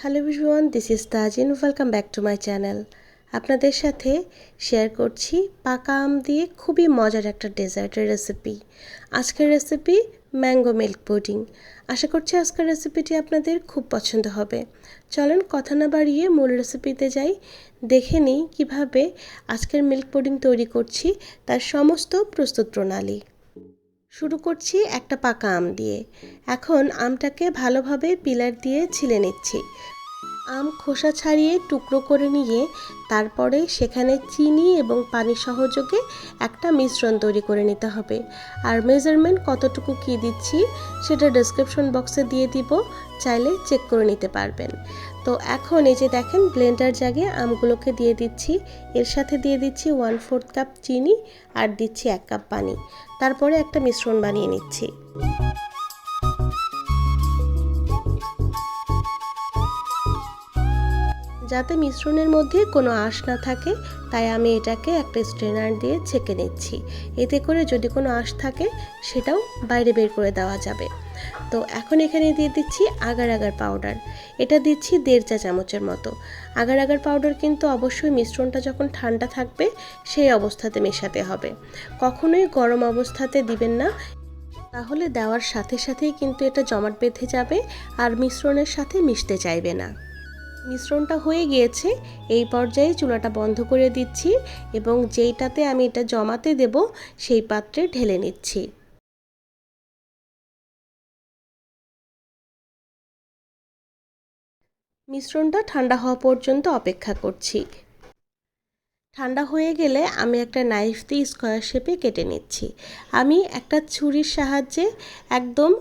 Hello everyone this is Tajin welcome back to my channel আপনাদের সাথে share করছি পাকা আম দিয়ে খুবই মজার একটা ডেজার্টের রেসিপি আজকের রেসিপি ম্যাঙ্গো মিল্ক পুডিং আশা করছি আজকের রেসিপিটি আপনাদের খুব পছন্দ হবে। চলেন কথা না বাড়িয়ে মূল রেসিপিতে যাই। দেখে নিই কীভাবে আজকের মিল্ক পুডিং তৈরি করছি, তার সমস্ত প্রস্তুত প্রণালী। শুরু করছি একটা পাকা আম দিয়ে। এখন আমটাকে ভালোভাবে পিলার দিয়ে ছিলে নিচ্ছি। আম খোসা ছাড়িয়ে টুকরো করে নিয়ে তারপরে সেখানে চিনি এবং পানি সহযোগে একটা মিশ্রণ তৈরি করে নিতে হবে। আর মেজারমেন্ট কতটুকু কী দিচ্ছি সেটা ডেসক্রিপশন বক্সে দিয়ে দিব, চাইলে চেক করে নিতে পারবেন। তো এখন এই যে দেখেন ব্লেন্ডার জাগে আমগুলোকে দিয়ে দিচ্ছি। এর সাথে দিয়ে দিচ্ছি ওয়ান ফোর্থ কাপ চিনি আর দিচ্ছি এক কাপ পানি। তারপরে একটা মিশ্রণ বানিয়ে নিচ্ছি। যাতে মিশ্রণের মধ্যে কোনো আঁশ না থাকে, তাই আমি এটাকে একটা স্ট্রেনার দিয়ে ছেঁকে নিচ্ছি। এতে করে যদি কোনো আঁশ থাকে, সেটাও বাইরে বের করে দেওয়া যাবে। তো এখন এখানে দিয়ে দিচ্ছি আগার আগার পাউডার এটা দিচ্ছি দেড় চা চামচের মতো। আগার আগার পাউডার কিন্তু অবশ্যই মিশ্রণটা যখন ঠান্ডা থাকবে, সেই অবস্থাতে মেশাতে হবে। কখনোই গরম অবস্থাতে দিবেন না। তাহলে দেওয়ার সাথে সাথেই কিন্তু এটা জমাট বেঁধে যাবে আর মিশ্রণের সাথে মিশতে চাইবে না। মিশ্রণটা হয়ে গিয়েছে, এই পর্যায়ে চুলাটা বন্ধ করে দিচ্ছি এবং যেইটাতে আমি এটা জমাতে দেব, সেই পাত্রে ঢেলে নিচ্ছি। মিশ্রণটা ঠান্ডা হওয়া পর্যন্ত অপেক্ষা করছি। ঠান্ডা হয়ে গেলে আমি একটা নাইফ দিয়ে স্কোয়ার শেপে কেটে নিচ্ছি। আমি একটা ছুরির সাহায্যে একদম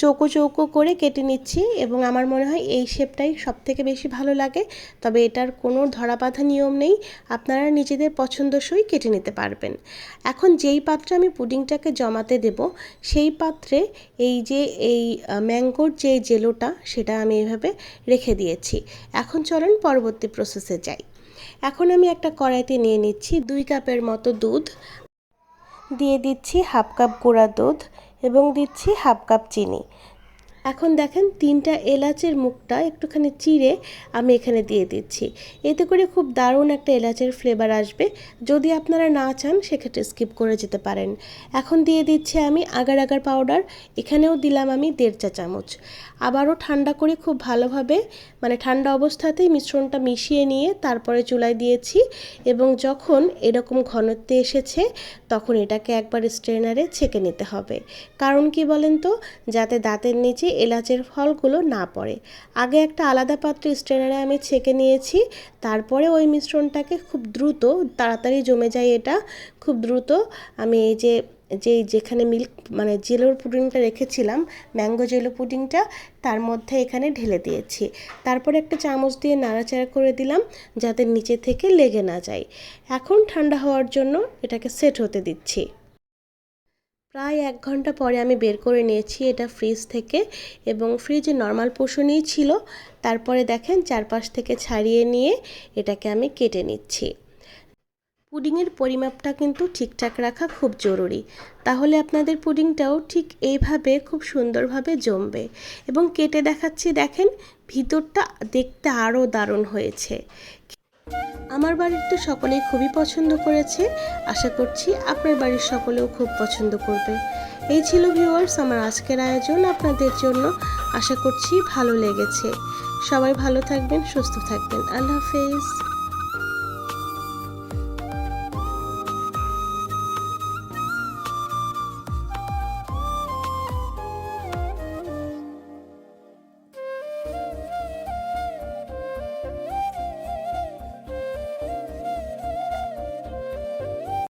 চৌকো চৌকো করে কেটে নিচ্ছি এবং আমার মনে হয় এই শেপটাই সব থেকে বেশি ভালো লাগে। তবে এটার কোনো ধরা বাঁধা নিয়ম নেই, আপনারা নিজেদের পছন্দসই কেটে নিতে পারবেন। এখন যেই পাত্রে আমি পুডিংটাকে জমাতে দেব, সেই পাত্রে এই যে এই ম্যাঙ্গোর যে জেলোটা, সেটা আমি এভাবে রেখে দিয়েছি। এখন চলেন পরবর্তী প্রসেসে যাই। এখন আমি একটা কড়াইতে নিয়ে নিচ্ছি দুই কাপের মতো দুধ। দিয়ে দিচ্ছি হাফ কাপ গুঁড়া দুধ। এবং দিচ্ছি হাফ কাপ চিনি। এখন দেখেন তিনটা এলাচের মুখটা একটুখানি চিড়ে আমি এখানে দিয়ে দিচ্ছি। এতে করে খুব দারুণ একটা এলাচের ফ্লেভার আসবে। যদি আপনারা না চান, সেক্ষেত্রে স্কিপ করে যেতে পারেন। এখন দিয়ে দিচ্ছি আমি আগার আগার পাউডার এখানেও দিলাম আমি দেড় চা চামচ। আবারও ঠান্ডা করে খুব ভালোভাবে মানে ঠান্ডা অবস্থাতেই মিশ্রণটা মিশিয়ে নিয়ে তারপরে চুলায় দিয়েছি এবং যখন এরকম ঘনত্বে এসেছে, তখন এটাকে একবার স্ট্রেনারে ছেঁকে নিতে হবে। কারণ কি বলেন তো? যাতে দাঁতের নিচে এলাচের ফলগুলো না পড়ে। আগে একটা আলাদা পাত্রে স্ট্রেনারে আমি ছেঁকে নিয়েছি, তারপরে ওই মিশ্রণটাকে খুব দ্রুত, তাড়াতাড়ি জমে যায় এটা, খুব দ্রুত আমি এই যে যে যেখানে মিল্ক মানে জেলোর পুডিংটা রেখেছিলাম ম্যাঙ্গো জেলো পুডিংটা, তার মধ্যে এখানে ঢেলে দিয়েছি। তারপরে একটা চামচ দিয়ে নাড়াচাড়া করে দিলাম, যাতে নিচে থেকে লেগে না যায়। এখন ঠান্ডা হওয়ার জন্য এটাকে সেট হতে দিচ্ছি। প্রায় এক ঘণ্টা পরে আমি বের করে নিয়েছি এটা ফ্রিজ থেকে এবং ফ্রিজে নর্মাল পোষণই ছিল। তারপরে দেখেন চারপাশ থেকে ছাড়িয়ে নিয়ে এটাকে আমি কেটে নিচ্ছি। পুডিংয়ের পরিমাপটা কিন্তু ঠিকঠাক রাখা খুব জরুরি। তাহলে আপনাদের পুডিংটাও ঠিক এইভাবে খুব সুন্দরভাবে জমবে। এবং কেটে দেখাচ্ছি, দেখেন ভিতরটা দেখতে আরও দারুণ হয়েছে। আমার বাড়ির তো সকলেই খুবই পছন্দ করেছে। আশা করছি আপনার বাড়ির সকলেও খুব পছন্দ করবে। এই ছিল ভিউয়ার্স আমার আজকের আয়োজন আপনাদের জন্য। আশা করছি ভালো লেগেছে। সবাই ভালো থাকবেন, সুস্থ থাকবেন। আল্লাহ হাফেজ।